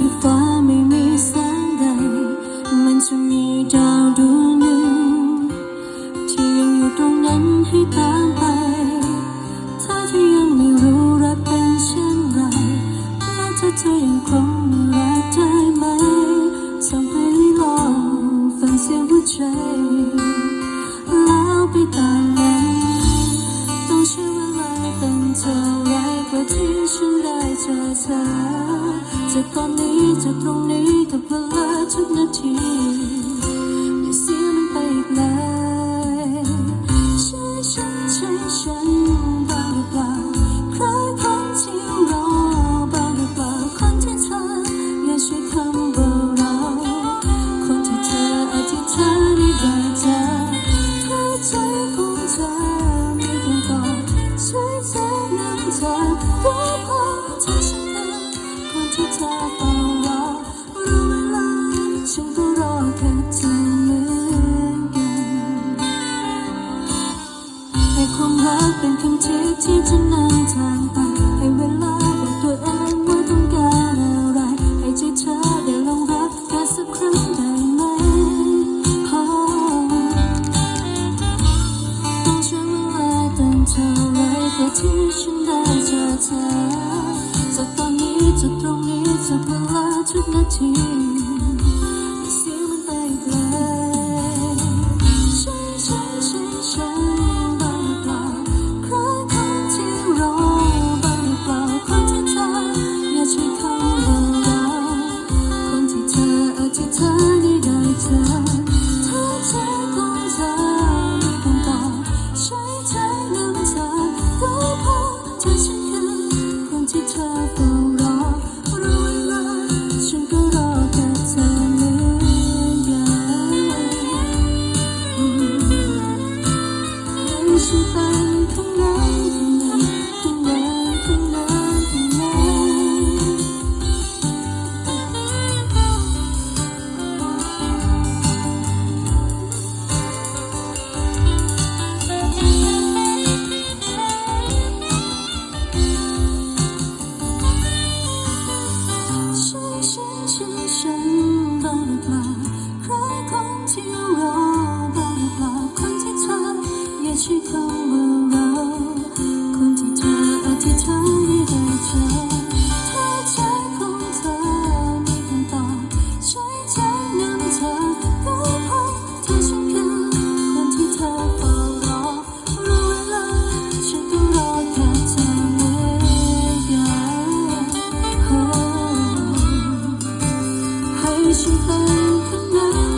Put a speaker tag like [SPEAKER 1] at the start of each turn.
[SPEAKER 1] muito bom. เจอเธอจากตอนนี้จากตรงนี้กับเวลาทุกนาที เป็นคำที่ที่จะนนำทางไปให้เวลาบอกตัวเองว่าต้องการอะไร ให้ใจเธอได้ลองรักกันสักครั้งได้ไหมต้องใช้เวลาตั้งเท่าไรกว่าที่ฉันได้เจอเธอจากตอนนี้จากตรงนี้จากเวลาทุกนาที 很好很